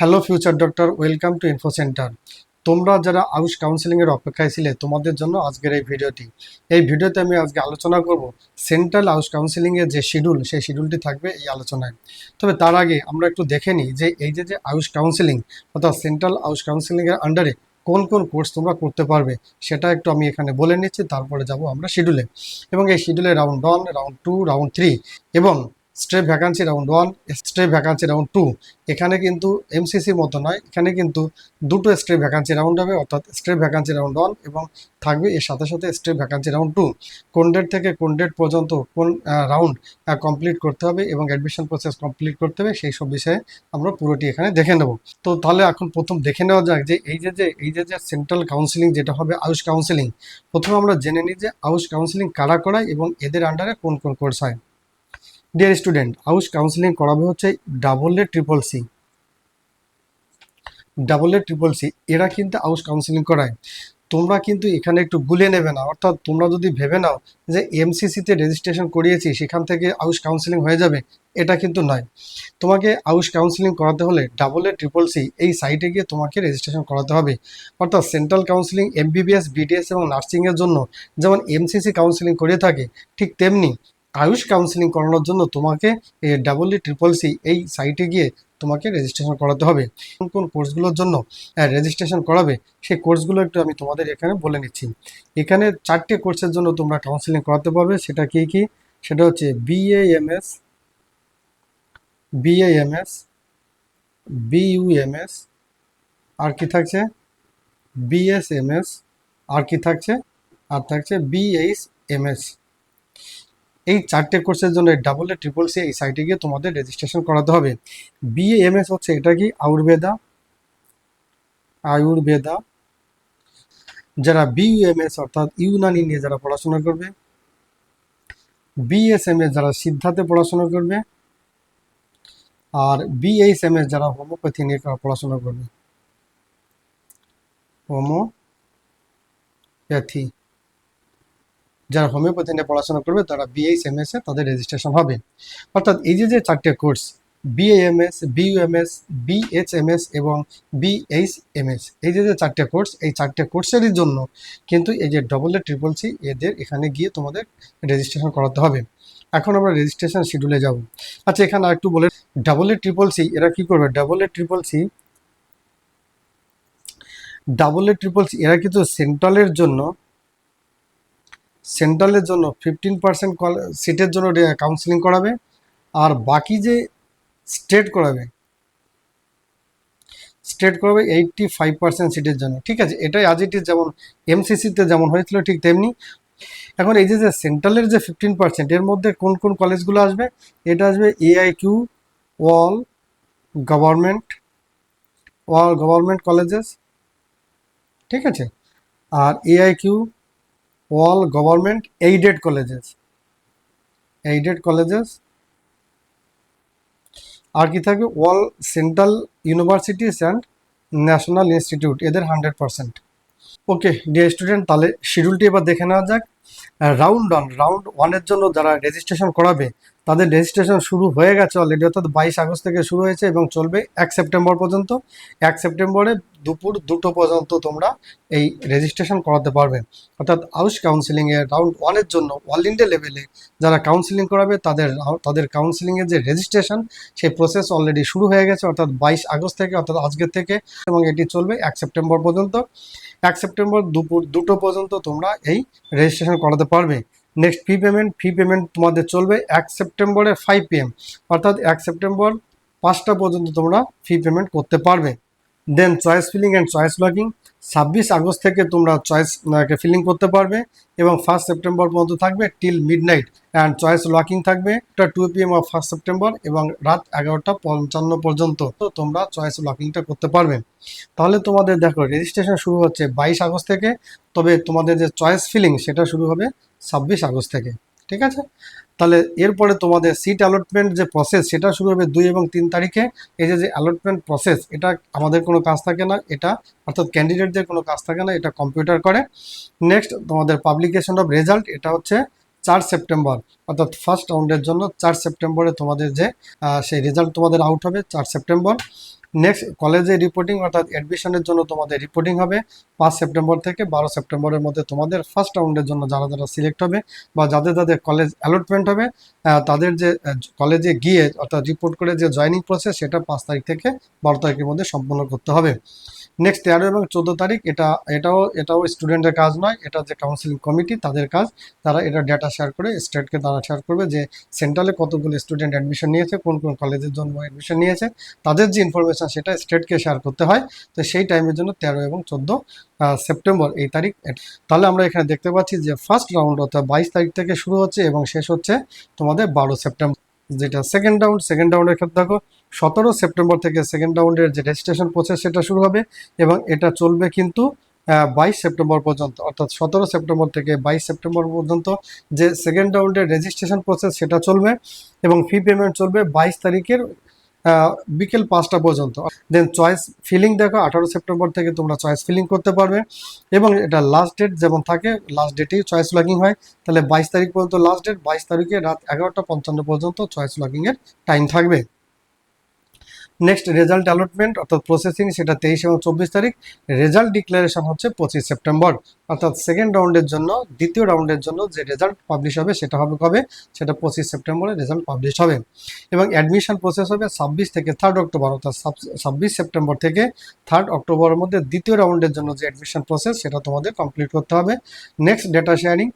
Hello future doctor welcome to info centre তোমরা যারা আয়ুষ কাউন্সিলিংয়ের অপেক্ষায় ছিলে, তোমাদের জন্য আজকের এই ভিডিওটি। এই ভিডিওতে আমি আজকে আলোচনা করব সেন্ট্রাল আয়ুষ কাউন্সিলিংয়ের যে শিডিউল সেই শিডিউলটি থাকবে এই আলোচনায়। তবে তার আগে আমরা একটু দেখে নিই যে এই যে যে আয়ুষ কাউন্সিলিং অর্থাৎ সেন্ট্রাল আয়ুষ কাউন্সিলিংয়ের আন্ডারে কোন কোন কোর্স তোমরা করতে পারবে, সেটা একটু আমি এখানে বলে নিচ্ছি, তারপরে যাব আমরা শিডিউলে এবং এই শিডিউলে round one round two round three এবং stray vacancy round one stray vacancy round two এখানে কিন্তু এমসিসির মতো নয়, এখানে কিন্তু দুটো স্ট্রেপ ভ্যাকান্সি রাউন্ড হবে, অর্থাৎ স্ট্রেপ ভ্যাকান্সি রাউন্ড ওয়ান এবং থাকবে এর সাথে সাথে স্ট্রেপ ভ্যাকান্সি রাউন্ড টু কোন ডেট থেকে কোন ডেট পর্যন্ত কোন রাউন্ড কমপ্লিট করতে হবে এবং অ্যাডমিশন প্রসেস কমপ্লিট করতে হবে, সেই সব বিষয়ে আমরা পুরোটি এখানে দেখে নেব। তো তাহলে এখন প্রথম দেখে নেওয়া যাক যে এই যে যে, এই যে যে সেন্ট্রাল কাউন্সিলিং যেটা হবে আয়ুষ কাউন্সিলিং প্রথমে আমরা জেনে নিই যে আয়ুষ কাউন্সিলিং কারা করায় এবং এদের আন্ডারে কোন কোন কোর্স হয়। ডিয়ার স্টুডেন্ট আউস কাউন্সিলিং করাবে হচ্ছে double A triple C double A triple C এরা কিন্তু আউস কাউন্সিলিং করায়। তোমরা কিন্তু এখানে একটু গুলে নেবে না, অর্থাৎ তোমরা যদি ভেবে নাও যে এমসিসিতে রেজিস্ট্রেশন করিয়েছি, সেখান থেকে আউস কাউন্সিলিং হয়ে যাবে, এটা কিন্তু নয়। তোমাকে আউস কাউন্সিলিং করাতে হলে ডাবল এ ট্রিপল সি এই সাইটে গিয়ে তোমাকে রেজিস্ট্রেশন করাতে হবে। অর্থাৎ সেন্ট্রাল কাউন্সিলিং এমবিবিএস বিডিএস এবং নার্সিংয়ের জন্য, যেমন এমসিসি কাউন্সিলিং করে থাকে, ঠিক তেমনি আয়ুষ কাউন্সিলিং করানোর জন্য তোমাকে ডাবল ই ট্রিপল সি এই সাইটে গিয়ে তোমাকে রেজিস্ট্রেশন করাতে হবে। কোন কোন কোর্সগুলোর জন্য রেজিস্ট্রেশন করাবে, সেই কোর্সগুলো একটু আমি তোমাদের এখানে বলে নিচ্ছি। এখানে চারটে কোর্সের জন্য তোমরা কাউন্সিলিং করাতে পারবে, সেটা কি কি? সেটা হচ্ছে বিএএমএস বিএএমএস বিইউএমএস আর কি থাকছে? বিএসএমএস আর কি থাকছে? আর থাকছে বিএইচ এমএস এই চারটে কোর্সের জন্য ডাবল এ ট্রিপল সি এই সাইটে গিয়ে তোমাদের রেজিস্ট্রেশন করাতে হবে। বিএ এম এস হচ্ছে এটা কি? আয়ুর্বেদা আয়ুর্বেদা যারা বিইউএমএস অর্থাৎ ইউনানি নিয়ে যারা পড়াশোনা করবে বিএসএমএস যারা সিদ্ধাতে পড়াশোনা করবে, আর বিএইচএমএস যারা হোমিওপ্যাথি নিয়ে পড়াশোনা করবে। হোমিওপ্যাথি। যারা হোমিওপ্যাথি নিয়ে পড়াশোনা করবে, তারা বিএইচ এম এস এ তাদের রেজিস্ট্রেশন হবে। অর্থাৎ এই যে যে চারটে কোর্স বিএএমএস বিইউএমএস বিএইচএমএস এবং বিএইচএমএস এই যে যে চারটে কোর্স এই চারটে কোর্সেরই জন্য কিন্তু এই যে ডবল এ ট্রিপল সি এদের এখানে গিয়ে তোমাদের রেজিস্ট্রেশন করাতে হবে। এখন আমরা রেজিস্ট্রেশন শিডিউলে যাব। আচ্ছা এখানে একটু বলে ডাবল এ ট্রিপল সি এরা কি করবে? Double A triple C double A triple C এরা কিন্তু সেন্ট্রালের জন্য সেন্ট্রালের জন্য ফিফটিন পার্সেন্ট সিটের জন্য কাউন্সিলিং করাবে। আর বাকি যে স্টেট করাবে স্টেট করাবে এইটটি ফাইভ পার্সেন্ট সিটের জন্য। ঠিক আছে, এটাই আজ ইট যেমন এমসিসিতে যেমন হয়েছিল ঠিক তেমনি। এখন এই যে যে সেন্ট্রালের যে ফিফটিন পার্সেন্ট এর মধ্যে কোন কোন কলেজগুলো আসবে? এটা আসবে AI Q all government all government colleges ঠিক আছে? আর AI Q all government aided colleges aided colleges আর কি থাকবে? All central universities and national institute এদের hundred percent okay dear student তাহলে শিডিউলটি এবার দেখে নেওয়া যাক। রাউন্ড ওয়ান রাউন্ড ওয়ানের জন্য যারা রেজিস্ট্রেশন করাবে তাদের রেজিস্ট্রেশন শুরু হয়ে গেছে অলরেডি অর্থাৎ বাইশ আগস্ট থেকে শুরু হয়েছে এবং চলবে এক সেপ্টেম্বর পর্যন্ত। এক সেপ্টেম্বরে দুপুর দুটো পর্যন্ত তোমরা এই রেজিস্ট্রেশন করাতে পারবে। অর্থাৎ আউস কাউন্সিলিংয়ের রাউন্ড ওয়ানের জন্য অল ইন্ডিয়া লেভেলে যারা কাউন্সিলিং করাবে, তাদের তাদের কাউন্সিলিংয়ের যে রেজিস্ট্রেশন সেই প্রসেস অলরেডি শুরু হয়ে গেছে, অর্থাৎ বাইশ আগস্ট থেকে, অর্থাৎ আজকের থেকে এবং এটি চলবে এক সেপ্টেম্বর পর্যন্ত। এক সেপ্টেম্বর দুপুর দুটো পর্যন্ত তোমরা এই রেজিস্ট্রেশন করাতে পারবে। Next fee payment fee payment তোমাদের চলবে এক সেপ্টেম্বরে ফাইভ পি এম অর্থাৎ এক সেপ্টেম্বর পাঁচটা পর্যন্ত তোমরা ফি পেমেন্ট করতে পারবে। Then choice filling and choice locking ছাব্বিশ আগস্ট থেকে তোমরা চয়েস ফিলিং করতে পারবে এবং ফার্স্ট সেপ্টেম্বর পর্যন্ত থাকবে till midnight and choice locking থাকবে two PM of first September এবং রাত এগারোটা পঞ্চান্ন পর্যন্ত তো তোমরা চয়েস লকিংটা করতে পারবে। তাহলে তোমাদের দেখো রেজিস্ট্রেশন শুরু হচ্ছে বাইশ আগস্ট থেকে, তবে তোমাদের যে চয়েস ফিলিং সেটা শুরু হবে ছাব্বিশ আগস্ট থেকে। ঠিক আছে? তাহলে এরপরে তোমাদের সিট অ্যালটমেন্ট যে প্রসেস সেটা শুরু হবে দুই এবং তিন তারিখে। এই যে যে অ্যালটমেন্ট প্রসেস এটা আমাদের কোনো কাজ থাকে না। এটা অর্থাৎ ক্যান্ডিডেটদের কোনো কাজ থাকে না, এটা কম্পিউটার করে। নেক্সট তোমাদের পাবলিকেশন অফ রেজাল্ট এটা হচ্ছে চার সেপ্টেম্বর। অর্থাৎ ফার্স্ট রাউন্ডের জন্য চার সেপ্টেম্বরে তোমাদের যে সেই রেজাল্ট তোমাদের আউট হবে, চার সেপ্টেম্বর। নেক্সট কলেজে রিপোর্টিং অর্থাৎ অ্যাডমিশনের জন্য তোমাদের রিপোর্টিং হবে। পাঁচ সেপ্টেম্বর থেকে বারো সেপ্টেম্বরের মধ্যে তোমাদের ফার্স্ট রাউন্ডের জন্য যারা যারা সিলেক্ট হবে বা যাদের যাদের কলেজ অ্যালটমেন্ট হবে তাদের যে কলেজে গিয়ে অর্থাৎ রিপোর্ট করে যে জয়নিং প্রসেস সেটা পাঁচ তারিখ থেকে বারো তারিখের মধ্যে সম্পন্ন করতে হবে। নেক্সট তেরো এবং চোদ্দ তারিখ এটা, এটাও এটাও স্টুডেন্টের কাজ নয়, এটা যে কাউন্সিলিং কমিটি তাদের কাজ। তারা এটা ডেটা শেয়ার করে স্টেটকে তারা শেয়ার করবে যে সেন্ট্রালে কতগুলো স্টুডেন্ট অ্যাডমিশন নিয়েছে, কোন কোন কলেজের জন্য অ্যাডমিশন নিয়েছে। তাদের যে ইনফরমেশন সেটা স্টেটকে শেয়ার করতে হয়। তো সেই টাইমের জন্য তেরো এবং চোদ্দ সেপ্টেম্বর এই তারিখ। তাহলে আমরা এখানে দেখতে পাচ্ছি যে ফার্স্ট রাউন্ড অর্থাৎ বাইশ তারিখ থেকে শুরু হচ্ছে এবং শেষ হচ্ছে তোমাদের বারো সেপ্টেম্বর যেটা সেকেন্ড রাউন্ড সেকেন্ড রাউন্ডের ক্ষেত্রে দেখো, সতেরো সেপ্টেম্বর থেকে সেকেন্ড রাউন্ডের যে রেজিস্ট্রেশন প্রসেস সেটা শুরু হবে এবং এটা চলবে কিন্তু বাইশ সেপ্টেম্বর পর্যন্ত। অর্থাৎ সতেরো সেপ্টেম্বর থেকে বাইশ সেপ্টেম্বর পর্যন্ত যে সেকেন্ড রাউন্ডের রেজিস্ট্রেশন প্রসেস সেটা চলবে এবং ফি পেমেন্ট চলবে বাইশ তারিখের বিকেল পাঁচটা পর্যন্ত। দেন চয়েস ফিলিং দেখো, আঠারো সেপ্টেম্বর থেকে তোমরা চয়েস ফিলিং করতে পারবে। এবং এটা লাস্ট ডেট যেমন থাকে লাস্ট ডেটেই চয়েস লগিং হয়। তাহলে বাইশ তারিখ পর্যন্ত লাস্ট ডেট বাইশ তারিখে রাত এগারোটা পঞ্চান্ন পর্যন্ত চয়েস লগিংয়ের টাইম থাকবে। নেক্সট রেজাল্ট অ্যালটমেন্ট অর্থাৎ প্রসেসিং সেটা তেইশ এবং চব্বিশ তারিখ। রেজাল্ট ডিক্লারেশন হচ্ছে পঁচিশ সেপ্টেম্বর। অর্থাৎ সেকেন্ড রাউন্ডের জন্য, দ্বিতীয় রাউন্ডের জন্য যে রেজাল্ট পাবলিশ হবে সেটা হবে কবে? সেটা পঁচিশ সেপ্টেম্বরে রেজাল্ট পাবলিশ হবে। এবং অ্যাডমিশন প্রসেস হবে ছাব্বিশ থেকে থার্ড অক্টোবর, অর্থাৎ ছাব্বিশ সেপ্টেম্বর থেকে থার্ড অক্টোবরের মধ্যে দ্বিতীয় রাউন্ডের জন্য যে অ্যাডমিশন প্রসেস সেটা তোমাদের কমপ্লিট করতে হবে। নেক্সট ডেটা শেয়ারিং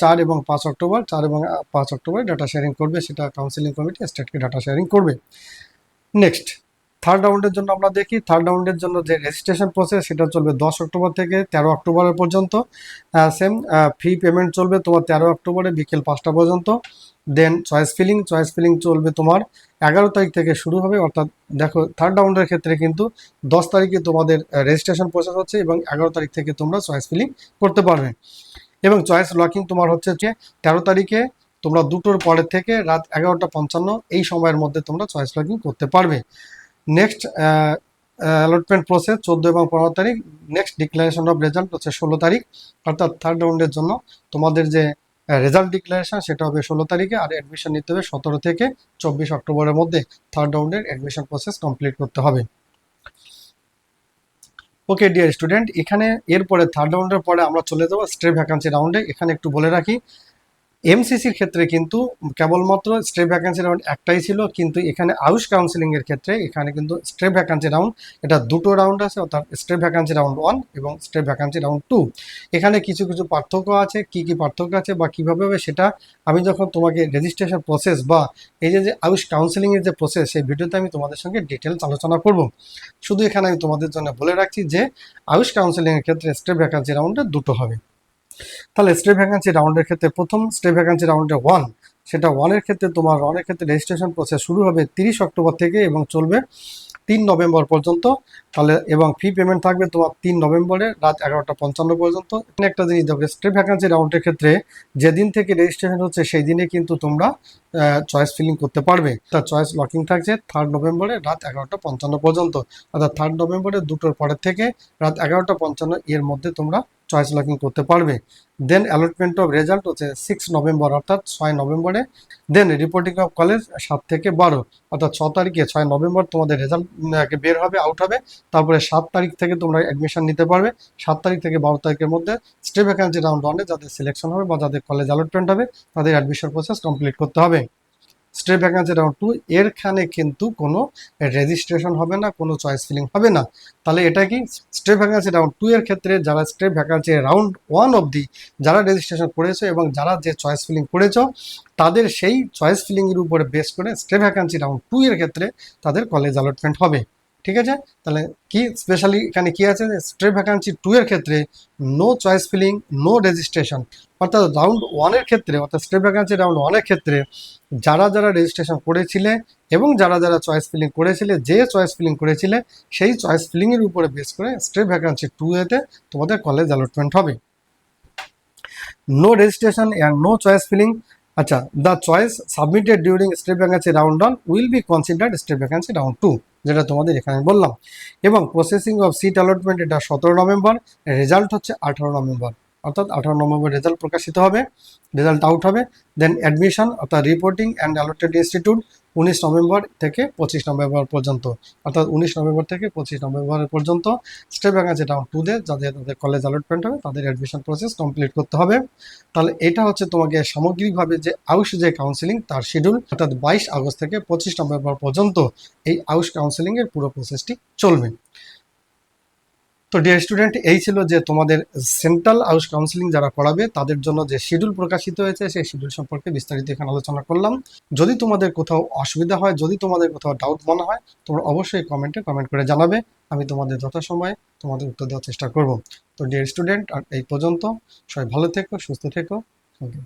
চার এবং পাঁচ অক্টোবর, চার এবং পাঁচ অক্টোবর ডাটা শেয়ারিং করবে, সেটা কাউন্সিলিং কমিটি স্টেটকে ডাটা শেয়ারিং করবে। নেক্সট থার্ড রাউন্ডের জন্য আমরা দেখি থার্ড রাউন্ডের জন্য যে রেজিস্ট্রেশন প্রসেস সেটা চলবে দশ অক্টোবর থেকে তেরো অক্টোবরের পর্যন্ত। সেম ফি পেমেন্ট চলবে তোমার তেরো অক্টোবরে বিকেল পাঁচটা পর্যন্ত। Then choice filling choice filling চলবে তোমার এগারো তারিখ থেকে শুরু হবে। অর্থাৎ দেখো থার্ড রাউন্ডের ক্ষেত্রে কিন্তু দশ তারিখে তোমাদের রেজিস্ট্রেশন প্রসেস হচ্ছে এবং এগারো তারিখ থেকে তোমরা চয়েস ফিলিং করতে পারবে। এবং চয়েস লকিং তোমার হচ্ছে যে তেরো তারিখে তোমরা দুটোর পরের থেকে রাত এগারোটা পঞ্চান্ন এই সময়ের মধ্যে তোমরা চয়েস লকিং করতে পারবে। নেক্সট অ্যালটমেন্ট প্রসেস চোদ্দ এবং পনেরো তারিখ। নেক্সট ডিক্লারেশন অফ রেজাল্ট হচ্ছে ষোলো তারিখ। অর্থাৎ থার্ড রাউন্ডের জন্য তোমাদের যে রেজাল্ট ডিক্লারেশন সেটা হবে ষোলো তারিখে আর অ্যাডমিশন নিতে হবে সতেরো থেকে চব্বিশ অক্টোবরের মধ্যে। থার্ড রাউন্ডের অ্যাডমিশন প্রসেস কমপ্লিট করতে হবে। ওকে ডিয়ার স্টুডেন্ট এখানে এরপরে থার্ড রাউন্ডের পরে আমরা চলে যাব স্ট্রে ভ্যাকান্সি রাউন্ডে এখানে একটু বলে রাখি এমসিসির ক্ষেত্রে কিন্তু কেবলমাত্র স্ট্রে ভ্যাকান্সি রাউন্ড একটাই ছিল, কিন্তু এখানে আয়ুষ কাউন্সিলিং এর ক্ষেত্রে এখানে কিন্তু স্ট্রে ভ্যাকান্সি রাউন্ড এটা দুটো রাউন্ড আছে, অর্থাৎ স্ট্রে ভ্যাকান্সি রাউন্ড ওয়ান এবং স্ট্রে ভ্যাকান্সি রাউন্ড টু এখানে কিছু কিছু পার্থক্য আছে, কি কি পার্থক্য আছে বা কীভাবে হবে সেটা আমি যখন তোমাকে রেজিস্ট্রেশন প্রসেস বা এই যে যে আয়ুষ কাউন্সিলিং এর যে প্রসেস সেই ভিডিওতে আমি তোমাদের সঙ্গে ডিটেলস আলোচনা করব। শুধু এখানে আমি তোমাদের জন্য বলে রাখছি যে, আয়ুষ কাউন্সিলিং এর ক্ষেত্রে স্ট্রে ভ্যাকান্সি রাউন্ডে দুটো হবে। তাহলে স্টে ভ্যাকান্সি রাউন্ডের ক্ষেত্রে প্রথম স্টে ভ্যাকান্সি রাউন্ডে ওয়ান সেটা ওয়ানের ক্ষেত্রে তোমার ওয়ানের ক্ষেত্রে রেজিস্ট্রেশন প্রসেস শুরু হবে তিরিশ অক্টোবর থেকে এবং চলবে তিন নভেম্বর পর্যন্ত। তাহলে এবং ফি পেমেন্ট থাকবে তোমার তিন নভেম্বরে রাত এগারোটা পঞ্চান্ন পর্যন্ত। একটা জিনিস দেখবে স্টে ভ্যাকান্সি রাউন্ডের ক্ষেত্রে যেদিন থেকে রেজিস্ট্রেশন হচ্ছে সেই দিনে কিন্তু তোমরা চয়েস ফিলিং করতে পারবে। তার চয়েস লকিং থাকছে থার্ড নভেম্বরে রাত এগারোটা পঞ্চান্ন পর্যন্ত। অর্থাৎ থার্ড নভেম্বরে দুটোর পরের থেকে রাত এগারোটা পঞ্চান্ন এর মধ্যে তোমরা চয়েস লকিং করতে পারবে। দেন অ্যালটমেন্ট অফ রেজাল্ট হচ্ছে সিক্স নভেম্বর অর্থাৎ ছয় নভেম্বরে দেন রিপোর্টিং অফ কলেজ সাত থেকে বারো, অর্থাৎ ছ তারিখে, ছয় নভেম্বর তোমাদের রেজাল্ট বের হবে আউট হবে। তারপরে সাত তারিখ থেকে তোমরা অ্যাডমিশন নিতে পারবে। সাত তারিখ থেকে বারো তারিখের মধ্যে স্টে ভ্যাকান্সি রাউন্ড ওয়ানে যাদের সিলেকশন হবে বা যাদের কলেজ অ্যালটমেন্ট হবে, তাদের অ্যাডমিশন প্রসেস কমপ্লিট করতে হবে। স্টে ভ্যাকান্সি রাউন্ড টু এরখানে কিন্তু কোনো রেজিস্ট্রেশন হবে না, কোনো চয়েস ফিলিং হবে না। তাহলে এটা কি? স্টে ভ্যাকান্সি রাউন্ড টু এর ক্ষেত্রে যারা স্টে ভ্যাকান্সি রাউন্ড ওয়ান অবধি যারা রেজিস্ট্রেশন করেছ এবং যারা যে চয়েস ফিলিং করেছ, তাদের সেই চয়েস ফিলিংয়ের উপরে বেস করে স্টেট ভ্যাকান্সি রাউন্ড টু এর ক্ষেত্রে তাদের কলেজ অ্যালটমেন্ট হবে। ঠিক আছে? তাহলে কি স্পেশালি এখানে কি আছে? স্টে ভ্যাকান্সি টু এর ক্ষেত্রে no choice filling no registration অর্থাৎ রাউন্ড ওয়ানের ক্ষেত্রে, অর্থাৎ স্টে ভ্যাকান্সি রাউন্ড ওয়ানের ক্ষেত্রে যারা যারা রেজিস্ট্রেশন করেছিলে এবং যারা যারা চয়েস ফিলিং করেছিলে, যে চয়েস ফিলিং করেছিলে, সেই চয়েস ফিলিংয়ের উপরে বেস করে স্টে ভ্যাকান্সি টু এতে তোমাদের কলেজ অ্যালটমেন্ট হবে। No registration and no choice filling আচ্ছা the choice submitted during state vacancy round one will be considered state vacancy round two যেটা তোমাদের এখানে বললাম। এবং প্রসেসিং অফ সিট অ্যালটমেন্ট এটা সতেরো নভেম্বর রেজাল্ট হচ্ছে আঠারো নভেম্বর। অর্থাৎ আঠারো নভেম্বর রেজাল্ট প্রকাশিত হবে রেজাল্ট আউট হবে। দেন অ্যাডমিশন অর্থাৎ রিপোর্টিং অ্যান্ড অ্যালটেড ইনস্টিটিউট উনিশ নভেম্বর থেকে পঁচিশ নভেম্বর পর্যন্ত। অর্থাৎ উনিশ নভেম্বর থেকে পঁচিশ নভেম্বর পর্যন্ত স্টেপ ভ্যাকান্সি ডাউন টু দে যাদের তাদের কলেজ অ্যালটমেন্ট হবে, তাদের অ্যাডমিশন প্রসেস কমপ্লিট করতে হবে। তাহলে এটা হচ্ছে তোমাকে সামগ্রিকভাবে যে আউশ যে কাউন্সিলিং তার শিডিউল অর্থাৎ বাইশ আগস্ট থেকে পঁচিশ নভেম্বর পর্যন্ত এই আউশ কাউন্সিলিংয়ের পুরো প্রসেসটি চলবে। তো ডিয়ার স্টুডেন্ট এই ছিল যে তোমাদের সেন্ট্রাল হাউস কাউন্সিলিং যারা করাবে, তাদের জন্য যে শিডিউল প্রকাশিত হয়েছে, সেই শিডিউল সম্পর্কে বিস্তারিত এখানে আলোচনা করলাম। যদি তোমাদের কোথাও অসুবিধা হয়, যদি তোমাদের কোথাও ডাউট মনে হয়, তোমরা অবশ্যই কমেন্টে কমেন্ট করে জানাবে, আমি তোমাদের যথাসময়ে তোমাদের উত্তর দেওয়ার চেষ্টা করব। তো ডিয়ার স্টুডেন্ট আর এই পর্যন্ত সবাই ভালো থেকো, সুস্থ থেকো। Thank you